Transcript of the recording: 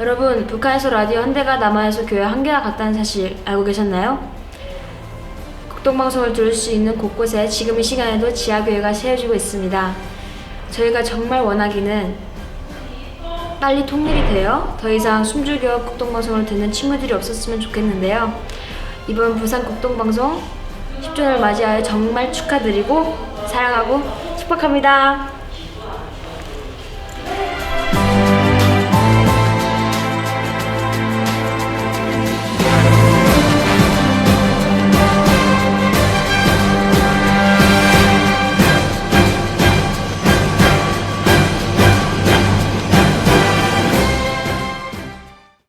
여러분, 북한에서 라디오 한 대가 남한에서 교회 한 개가 같다는 사실 알고 계셨나요? 국동방송을 들을 수 있는 곳곳에 지금 이 시간에도 지하교회가 세워지고 있습니다. 저희가 정말 원하기는 빨리 통일이 되어 더 이상 숨죽여 국동방송을 듣는 친구들이 없었으면 좋겠는데요. 이번 부산 국동방송 10주년을 맞이하여 정말 축하드리고 사랑하고 축복합니다.